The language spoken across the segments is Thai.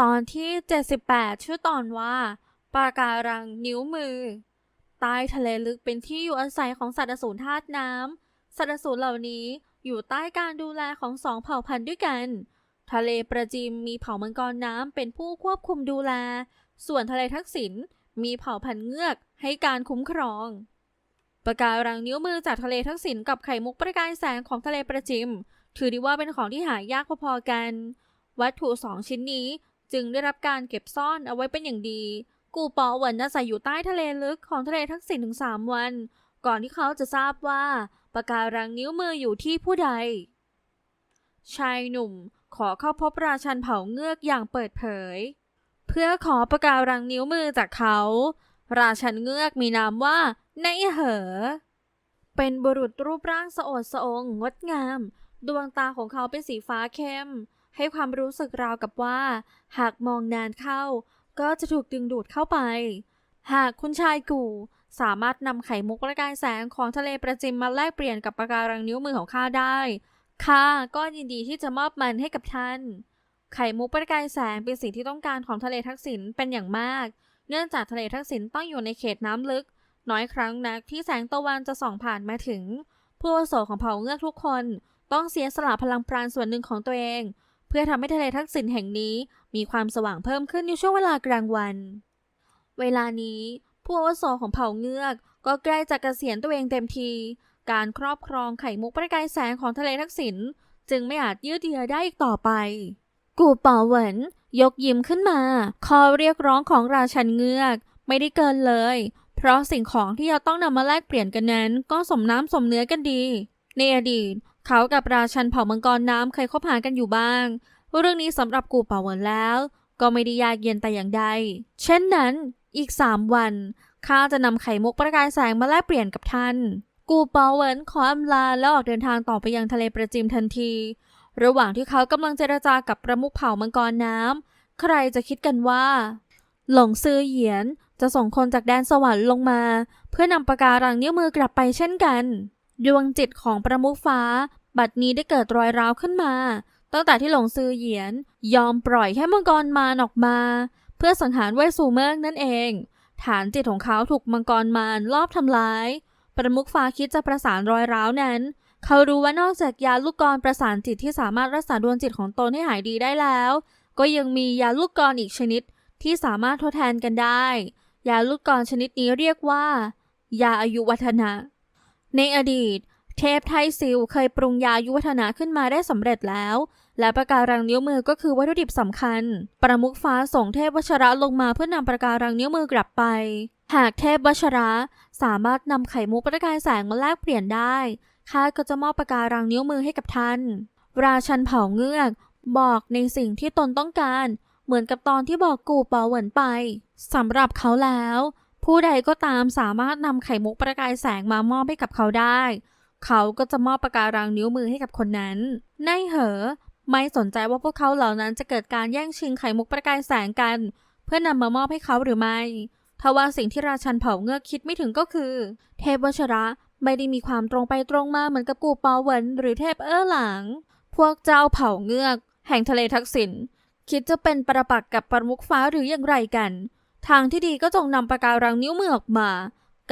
ตอนที่ 78 ชื่อตอนว่าปะการังนิ้วมือ ใต้ทะเลลึกเป็นที่อยู่อาศัยของสัตว์อสูรธาตุน้ำ สัตว์อสูรเหล่านี้อยู่ใต้การดูแลของสองเผ่าพันธุ์ด้วยกัน ทะเลประจิมมีเผ่ามังกรน้ำเป็นผู้ควบคุมดูแล ส่วนทะเลทักษิณมีเผ่าพันธุ์เงือกให้การคุ้มครอง ปะการังนิ้วมือจากทะเลทักษิณกับไข่มุกประกายแสงของทะเลประจิม ถือได้ว่าเป็นของที่หายากพอๆกัน วัตถุสองชิ้นนี้ จึงได้รับการเก็บซ่อนเอาไว้เป็นอย่างดี กูปอหวินอาศัยอยู่ใต้ทะเลลึกของทะเลทักษิณถึง3วัน ก่อนที่เขาจะทราบว่าปะการังนิ้วมืออยู่ที่ผู้ใด ชายหนุ่มขอเข้าพบราชันเผาเงือกอย่างเปิดเผย เพื่อขอปะการังนิ้วมือจากเขา ราชันเงือกมีนามว่าในเหอ เป็นบุรุษรูปร่างสะโอดสะองงดงาม ดวงตาของเขาเป็นสีฟ้าเข้ม ให้ความรู้สึกราวกับว่า หากมองนานเข้า ก็จะถูกดึงดูดเข้าไป หากคุณชายกู่สามารถนำไข่มุกประกายแสงของทะเลประจิมมาแลกเปลี่ยนกับปะการังนิ้วมือของข้าได้ข้าก็ยินดีที่จะมอบมันให้กับท่าน ไข่มุกประกายแสงเป็นสิ่งที่ต้องการของทะเลทักษิณเป็นอย่างมาก เนื่องจากทะเลทักษิณต้องอยู่ในเขตน้ำลึก น้อยครั้งนักที่แสงตะวันจะส่องผ่านมาถึง ผู้อาวุโสของเผ่าเงือกทุกคน ต้องเสียสละพลังปราณส่วนหนึ่งของตัวเอง เพื่อทำให้ทะเลทักษิณแห่งนี้มีความสว่างเพิ่มขึ้นในช่วงเวลากลางวัน เวลานี้ผู้อาวุโสของเผ่าเงือก ก็ใกล้จะเกษียณตัวเองเต็มที การครอบครองไข่มุกประกายแสงของทะเลทักษิณจึงไม่อาจยืดเยื้อได้อีกต่อไป กูเป่าเหวินยกยิ้มขึ้นมาคอเรียกร้องของราชันเงือก ไม่ได้เกินเลย เพราะสิ่งของที่จะต้องนำมาแลกเปลี่ยนกันนั้น ก็สมน้ำสมเนื้อกันดี ในอดีต เขากับราชันเผ่ามังกรน้ำเคยคบหากันอยู่บ้าง เรื่องนี้สำหรับกูเป่าเหวินแล้ว ก็ไม่ได้ยากเย็นแต่อย่างใด เช่นนั้น อีกสามวันข้าจะนำไข่มุกประกายแสงมาแลกเปลี่ยนกับท่าน กูเปาเหวินขออำลาแล้วออกเดินทางต่อไปยังทะเลประจิมทันที ระหว่างที่เขากำลังเจรจากับประมุขเผ่ามังกรน้ำใครจะคิดกันว่า หลงซือเหยียนจะส่งคนจากแดนสวรรค์ลงมา เพื่อนำปะการังนิ้วมือกลับไปเช่นกัน ดวงจิตของประมุขฟ้า บัดนี้ได้เกิดรอยร้าวขึ้นมา ตั้งแต่ที่หลงซือเหยียน ยอมปล่อยให้มังกรมารออกมา เพื่อสังหารเว่ยซูเมิงนั่นเอง ฐานจิตของเขาถูกมังกรมารลอบทำลาย ประมุขฟ้าคิดจะประสานรอยร้าวนั้น เขารู้ว่านอกจากยาลูกกรประสานจิตที่สามารถรักษาดวงจิตของตนให้หายดีได้แล้ว ก็ยังมียาลูกกรอีกชนิดที่สามารถทดแทนกันได้ ยาลูกกรชนิดนี้เรียกว่า ยาอายุวัฒนะ ในอดีต เทพไทซิลเคยปรุงยายุวัฒนะขึ้นมาได้สำเร็จแล้ว และประการังนิ้วมือก็คือวัตถุดิบสำคัญ ประมุขฟ้าส่งเทพวชระลงมาเพื่อนำประการังนิ้วมือกลับไป หากเทพวชระสามารถนำไข่มุกประกายแสงมาแลกเปลี่ยนได้ข้าก็จะมอบประการังนิ้วมือให้กับท่าน ราชันเผ่าเงือก บอกในสิ่งที่ตนต้องการ เหมือนกับตอนที่บอกกูเปาเหวินไปสำหรับเขาแล้ว ผู้ใดก็ตามสามารถนำไข่มุกประกายแสงมามอบให้กับเขาได้ เขาก็จะมอบประการังนิ้วมือให้กับคนนั้น ในเหอ ไม่สนใจว่าพวกเขาเหล่านั้นจะเกิดการแย่งชิงไข่มุกประกายแสงกัน เพื่อนำมามอบให้เขาหรือไม่ทว่าสิ่งที่ราชันเผาเงือกคิดไม่ถึงก็คือ เทพวชระไม่ได้มีความตรงไปตรงมาเหมือนกับกูปาเวินหรือเทพเอ้อหลางพวกเจ้าเผ่าเงือก แห่งทะเลทักษิณคิดจะเป็นประปักษ์กับประมุขฟ้าหรืออย่างไรกัน ทางที่ดีก็จงนำปะการังนิ้วมือออกมา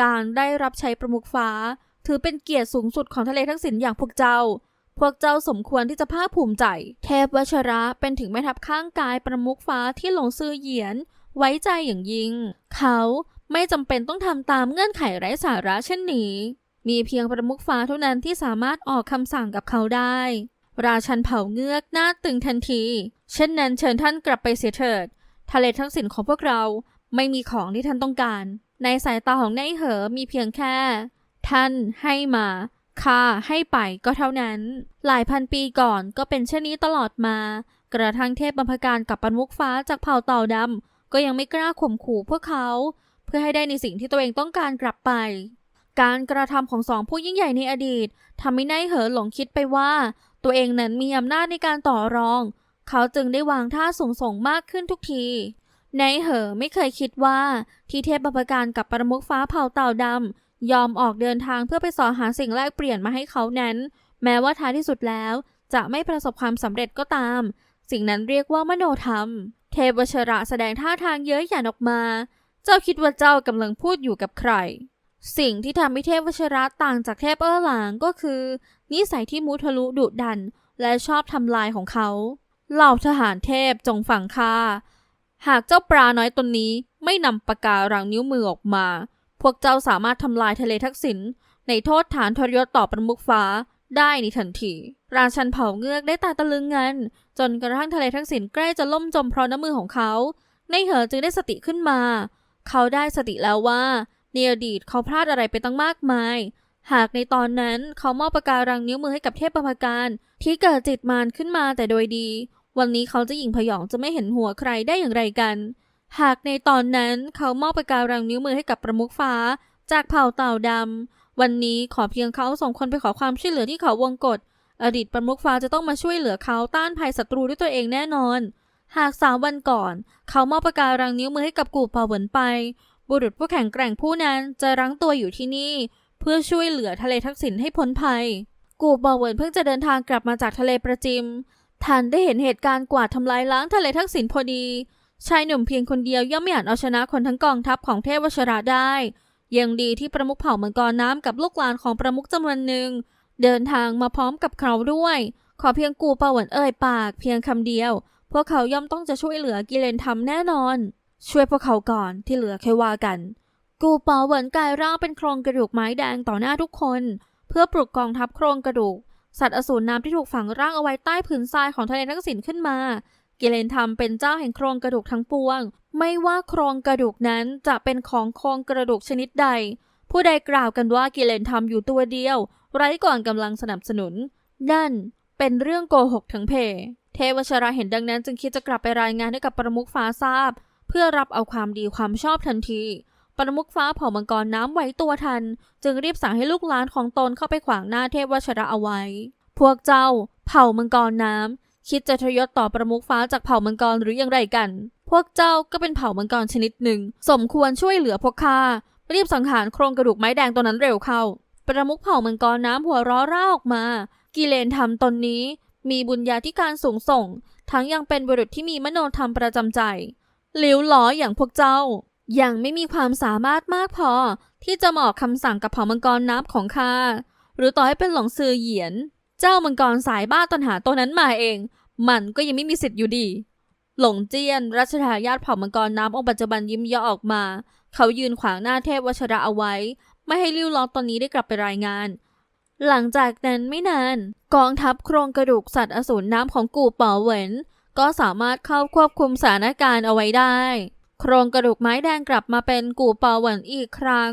การได้รับใช้ประมุขฟ้า ถือเป็นเกียรติสูงสุดของทะเลทักษิณอย่างพวกเจ้า พวกเจ้าสมควรที่จะภาคภูมิใจ เทพวชระเป็นถึงแม่ทัพข้างกายประมุขฟ้าที่หลงซื่อเหยียน ไว้ใจอย่างยิ่ง เขาไม่จำเป็นต้องทำตามเงื่อนไขไร้สาระเช่นนี้ มีเพียงประมุขฟ้าเท่านั้นที่สามารถออกคำสั่งกับเขาได้ ราชันเผ่าเงือกหน้าตึงทันที เช่นนั้นเชิญท่านกลับไปเสียเถิด ทะเลทักษิณของพวกเรา ไม่มีของที่ท่านต้องการ ในสายตาของนายเหอมีเพียงแค่ ท่านให้มาข้าให้ไปก็เท่านั้น หลายพันปีก่อนก็เป็นเช่นนี้ตลอดมา กระทั่งเทพบัมพการกับประมุขฟ้าจากเผ่าเต่าดำก็ยังไม่กล้าข่มขู่พวกเขา เพื่อให้ได้ในสิ่งที่ตัวเองต้องการกลับไป การกระทำของสองผู้ยิ่งใหญ่ในอดีตทำให้นายเหอหลงคิดไปว่า ตัวเองนั้นมีอำนาจในการต่อรอง เขาจึงได้วางท่าสูงส่งมากขึ้นทุกที นายเหอไม่เคยคิดว่าที่เทพบัมพการกับประมุขฟ้าเผ่าเต่าดำ ยอมออกเดินทางเพื่อไปสอหาสิ่งแลกเปลี่ยนมาให้เขานั้น แม้ว่าท้ายที่สุดแล้ว จะไม่ประสบความสำเร็จก็ตาม สิ่งนั้นเรียกว่ามโนธรรม เทพวชระแสดงท่าทางเย้ยหยันออกมา เจ้าคิดว่าเจ้ากำลังพูดอยู่กับใคร สิ่งที่ทำให้เทพวชระต่างจากเทพเออร์หลางก็คือ นิสัยที่มุทะลุดุดัน และชอบทำลายของเขา เหล่าทหารเทพจงฟังข้า หากเจ้าปลาน้อยตนนี้ไม่นำปากการังนิ้วมือออกมา พวกเจ้าสามารถทำลายทะเลทักษิณในโทษฐานทรยศต่อประมุขฟ้าได้ในทันที ราชันเผ่าเงือกได้ตาตะลึงงัน จนกระทั่งทะเลทักษิณใกล้จะล่มจมเพราะน้ำมือของเขา ในเหอจึงได้สติขึ้นมา เขาได้สติแล้วว่าในอดีตเขาพลาดอะไรไปตั้งมากมาย หากในตอนนั้นเขามอบปากการังนิ้วมือให้กับเทพประการ ที่เกิดจิตมารขึ้นมาแต่โดยดี วันนี้เขาจะหยิงพยองจะไม่เห็นหัวใครได้อย่างไรกัน หากในตอนนั้นเขามอบปากการังนิ้วมือให้กับประมุขฟ้า จากเผ่าเต่าดำวันนี้ขอเพียงเขาส่งคนไปขอความช่วยเหลือที่เขาวงกฏอดีตประมุขฟ้าจะต้องมาช่วยเหลือเขาต้านภัยศัตรูด้วยตัวเองแน่นอน หากสามวันก่อน เขามอบปากการังนิ้วมือให้กับกู่เป่าเหวินไป บุรุษผู้แข็งแกร่งผู้นั้นจะรั้งตัวอยู่ที่นี่ เพื่อช่วยเหลือทะเลทักษิณให้พ้นภัย กู่เป่าเหวินเพิ่งจะเดินทางกลับมาจากทะเลประจิม ทันได้เห็นเหตุการณ์กวาดทำลายล้างทะเลทักษิณพอดี ชายหนุ่มเพียงคนเดียวย่อมไม่อาจเอาชนะคนทั้งกองทัพของเทพวชระได้ ยังดีที่ประมุขเผ่ามังกรน้ำกับลูกหลานของประมุขจำนวนหนึ่ง เดินทางมาพร้อมกับเขาด้วย ขอเพียงกูเปาหวินเอ่ยปาก เพียงคำเดียว พวกเขาย่อมต้องจะช่วยเหลือกิเลนทำแน่นอน ช่วยพวกเขาก่อนที่เหลือค่อยว่ากัน กูเปาเหวินกลายร่างเป็นโครงกระดูกไม้แดงต่อหน้าทุกคน เพื่อปลุกกองทัพโครงกระดูก สัตว์อสูรน้ำที่ถูกฝังร่างเอาไว้ใต้ผืนทรายของทะเลทักษิณขึ้นมากิเลนทำเป็นเจ้าแห่งโครงกระดูกทั้งปวง ไม่ว่าโครงกระดูกนั้นจะเป็นของโครงกระดูกชนิดใด ผู้ใดกล่าวกันว่ากิเลนทำอยู่ตัวเดียว ไร้ก่อนกำลังสนับสนุน นั่นเป็นเรื่องโกหกทั้งเพ เทวชราเห็นดังนั้นจึงคิดจะกลับไปรายงานให้กับประมุขฟ้าทราบ เพื่อรับเอาความดีความชอบทันที ประมุขฟ้าเผ่ามังกรน้ำไหวตัวทัน จึงรีบสั่งให้ลูกหลานของตนเข้าไปขวางหน้าเทพวชระเอาไว้ พวกเจ้า เผ่ามังกรน้ำคิดจะทรยศต่อประมุขฟ้าจากเผ่ามังกรหรืออย่างไรกัน พวกเจ้าก็เป็นเผ่ามังกรชนิดหนึ่ง สมควรช่วยเหลือพวกข้ารีบสังหารโครงกระดูกไม้แดงตัวนั้นเร็วเข้า ประมุขเผ่ามังกรน้ำหัวเร้อร่าออกมา กิเลนทำตนนี้ มีบุญญาธิการสูงส่ง ทั้งยังเป็นบุรุษที่มีมโนธรรมประจำใจหลิวหลออย่างพวกเจ้า ยังไม่มีความสามารถมากพอ ที่จะเหมาออกคำสั่งกับเผ่ามังกรน้ำของข้าหรือต่อให้เป็นหลงซือเหยียน เจ้ามังกรสายบ้าตนหาตัวนั้นมาเอง มันก็ยังไม่มีสิทธิ์อยู่ดี หลงเจียนรัชทายาทเผ่ามังกรน้ำองค์ปัจจุบันยิ้มเย่อออกมา เขายืนขวางหน้าเทพวชระเอาไว้ ไม่ให้ลิ้วล้อตอนนี้ได้กลับไปรายงาน หลังจากนั้นไม่นาน กองทัพโครงกระดูกสัตว์อสูรน้ำของกู่เป๋าเหวินก็สามารถเข้าควบคุมสถานการณ์เอาไว้ได้ ครงกระดูกไม้แดงกลับมาเป็นกู่เปาเหวินอีกครั้ง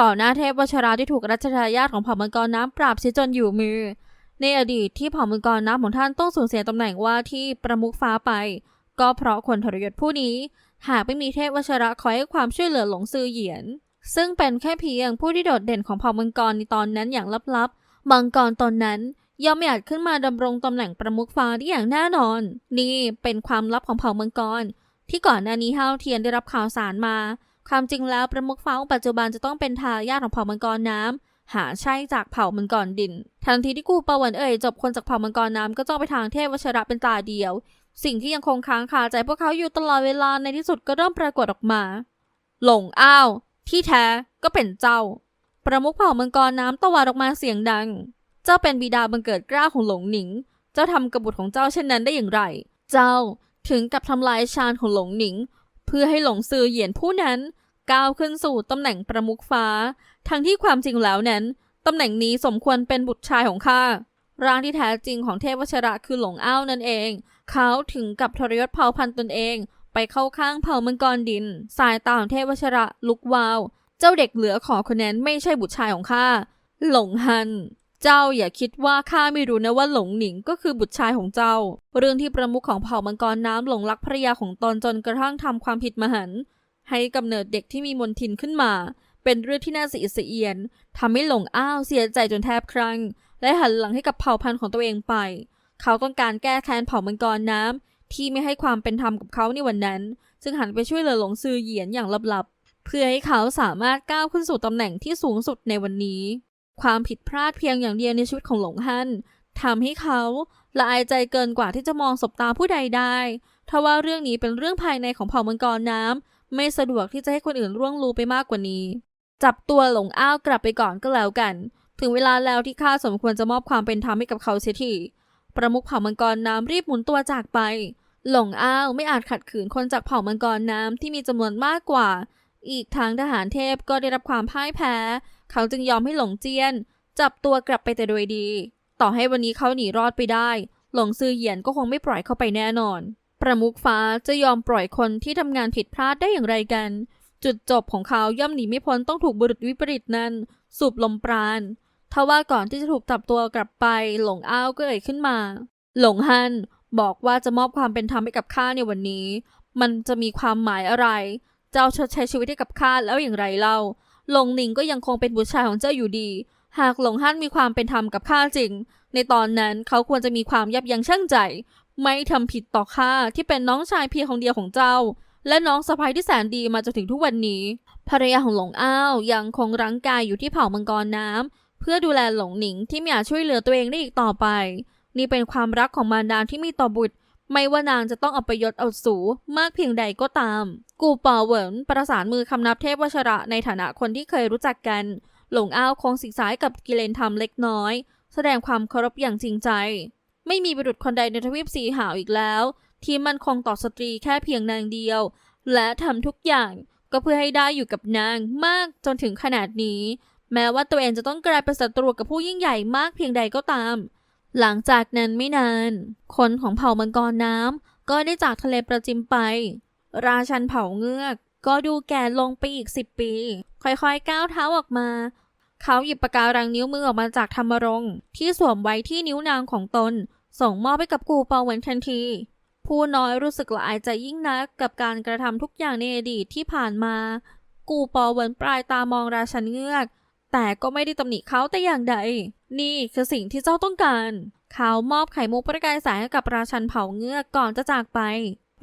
ต่อหน้าเทพวชราที่ถูกรัชทายาทของเผ่ามังกรน้ำปราบเสียจนอยู่มือ ในอดีตที่เผ่ามังกรน้ำของท่านต้องสูญเสียตำแหน่งว่าที่ประมุขฟ้าไป ก็เพราะคนทรยศผู้นี้ หากไม่มีเทพวชระคอยให้ความช่วยเหลือหลงซือเหยียน ซึ่งเป็นแค่เพียงผู้ที่โดดเด่นของเผ่ามังกรในตอนนั้นอย่างลับๆมังกรตนนั้นย่อมไม่อาจขึ้นมาดำรงตำแหน่งประมุขฟ้าได้อย่างแน่นอน นี่เป็นความลับของเผ่ามังกร ที่ก่อนหน้านี้ห้าวเทียนได้รับข่าวสารมา ความจริงแล้วประมุขฟ้าองค์ปัจจุบันจะต้องเป็นทายาทของเผ่ามังกรน้ำหาใช่จากเผ่ามังกรดิน ทันทีที่กูปาวันเอ่ยจบคนจากเผ่ามังกรน้ำก็จ้องไปทางเทพวชระเป็นตาเดียว สิ่งที่ยังคงค้างคาใจพวกเขาอยู่ตลอดเวลาในที่สุดก็เริ่มปรากฏออกมา หลงอ้าว ที่แท้ก็เป็นเจ้า ประมุขเผ่ามังกรน้ำตะวาดออกมาเสียงดัง เจ้าเป็นบิดาบังเกิดกล้าของหลงหนิง เจ้าทำกระบฏของเจ้าเช่นนั้นได้อย่างไร เจ้า ถึงกับทำลายชาญของหลงหนิง เพื่อให้หลงซือเหยียนผู้นั้นก้าวขึ้นสู่ตำแหน่งประมุขฟ้า ทั้งที่ความจริงแล้วนั้นตำแหน่งนี้สมควรเป็นบุตรชายของข้าร่างที่แท้จริงของเทพวชระคือหลงอ้าวนั่นเอง เขาถึงกับทรยศเผ่าพันธุ์ตนเอง ไปเข้าข้างเผ่ามังกรดิน สายตาของเทพวชระลุกวาว เจ้าเด็กเหลือขอคนนั้นไม่ใช่บุตรชายของข้าหลงฮัน จ้าอย่าคิดว่าข้าไม่รู้นะว่าหลงหนิงก็คือบุตรชายของเจ้า เรื่องที่ประมุขของเผ่ามังกรน้ำหลงรักภรยาของตนจนกระทั่งทำความผิดมหันต์ให้กำเนิดเด็กที่มีมนทินขึ้นมา เป็นเรื่องที่น่าสะอิดสะเอียนทำให้หลงอ้าวเสียใจจนแทบครั่งและหันหลังให้กับเผ่าพันธุ์ของตัวเองไป เขาต้องการแก้แค้นเผ่ามังกรน้ำที่ไม่ให้ความเป็นธรรมกับเขาในวันนั้นจึงหันไปช่วยเหลือหลงซือเหยียนอย่างลับๆเพื่อให้เขาสามารถก้าวขึ้นสู่ตำแหน่งที่สูงสุดในวันนี้ ความผิดพลาดเพียงอย่างเดียวในชีวิตของหลงฮั่นทำให้เขาละอายใจเกินกว่าที่จะมองสบตาผู้ใดได้ถ้าว่าเรื่องนี้เป็นเรื่องภายในของเผ่ามังกรน้ำไม่สะดวกที่จะให้คนอื่นร่วงรู้ไปมากกว่านี้ จับตัวหลงอ้าวกลับไปก่อนก็แล้วกัน ถึงเวลาแล้วที่ข้าสมควรจะมอบความเป็นธรรมให้กับเขาเสียทีประมุขเผ่ามังกรน้ำรีบหมุนตัวจากไป หลงอ้าวไม่อาจขัดขืนคนจากเผ่ามังกรน้ำที่มีจำนวนมากกว่า อีกทางทหารเทพก็ได้รับความพ่ายแพ้ เขาจึงยอมให้หลงเจียน จับตัวกลับไปแต่โดยดี ต่อให้วันนี้เขาหนีรอดไปได้ หลงซือเหยียนก็คงไม่ปล่อยเขาไปแน่นอน ประมุขฟ้าจะยอมปล่อยคนที่ทำงานผิดพลาดได้อย่างไรกัน จุดจบของเขาย่อมหนีไม่พ้นต้องถูกบุรุษวิปริตนั้น สูบลมปราณทว่าก่อนที่จะถูกจับตัวกลับไป หลงอ้าวก็เอ่ยขึ้นมา หลงฮันบอกว่าจะมอบความเป็นธรรมให้กับข้าในวันนี้ มันจะมีความหมายอะไร เจ้าชดใช้ชีวิตให้กับข้าแล้วอย่างไรเล่า หลงหนิงก็ยังคงเป็นบุตรชายของเจ้าอยู่ดี หากหลงฮั่นมีความเป็นธรรมกับข้าจริง ในตอนนั้นเขาควรจะมีความยับยั้งชั่งใจ ไม่ทำผิดต่อข้าที่เป็นน้องชายเพียงคนเดียวของเจ้า และน้องสะพ้ยที่แสนดีมาจนถึงทุกวันนี้ ภรรยาของหลงอ้าวยังคงรั้งกายอยู่ที่เผ่ามังกรน้ำเพื่อดูแลหลงหนิงที่ไม่อาจช่วยเหลือตัวเองได้อีกต่อไป นี่เป็นความรักของมารดาที่มีต่อบุตร ไม่ว่านางจะต้องเอาประยศเอาสูมากเพียงใดก็ตาม กูป่อเหวินประสานมือคำนับเทพวชระในฐานะคนที่เคยรู้จักกัน หลงอ้าวคงศึกษายกับกิเลนธรรมเล็กน้อย แสดงความเคารพอย่างจริงใจ ไม่มีบุรุษคนใดในทวีปสีหาวอีกแล้ว ที่มันคงต่อสตรีแค่เพียงนางเดียว และทำทุกอย่างก็เพื่อให้ได้อยู่กับนางมากจนถึงขนาดนี้ แม้ว่าตัวเองจะต้องกลายเป็นศัตรูกับผู้ยิ่งใหญ่มากเพียงใดก็ตาม หลังจากนั้นไม่นาน คนของเผ่ามังกรน้ำก็ได้จากทะเลประจิมไป ราชันเผ่าเงือก ก็ดูแก่ลงไปอีกสิบปี ค่อยๆก้าวเท้าออกมา เขาหยิบปากการังนิ้วมือออกมาจากธรรมรงที่สวมไว้ที่นิ้วนางของตน ส่งมอบให้กับกูเปาเหวินทันที ผู้น้อยรู้สึกละอายใจยิ่งนักกับการกระทำทุกอย่างในอดีตที่ผ่านมา กูปอเหวินปลายตามองราชันเงือก แต่ก็ไม่ได้ตำหนิเขาแต่อย่างใด นี่คือสิ่งที่เจ้าต้องการ เขามอบไข่มุกประกายแสงให้กับราชันเผาเงือกก่อนจะจากไป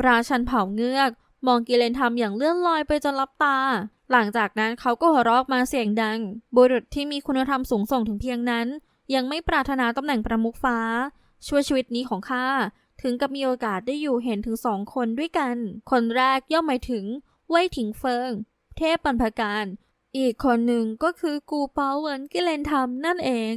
ราชันเผาเงือก มองกิเลนทำอย่างเลื่อนลอยไปจนลับตา หลังจากนั้นเขาก็หัวเราะมาเสียงดัง บุรุษที่มีคุณธรรมสูงส่งถึงเพียงนั้น ยังไม่ปรารถนาตำแหน่งประมุขฟ้า ช่วยชีวิตนี้ของข้าถึงกับมีโอกาสได้อยู่เห็นถึงสองคนด้วยกัน คนแรกย่อมหมายถึงเว่ยถิงเฟิง เทพบรรพการ อีกคนหนึ่งก็คือกูเปาเหวินกิเลนทำนั่นเอง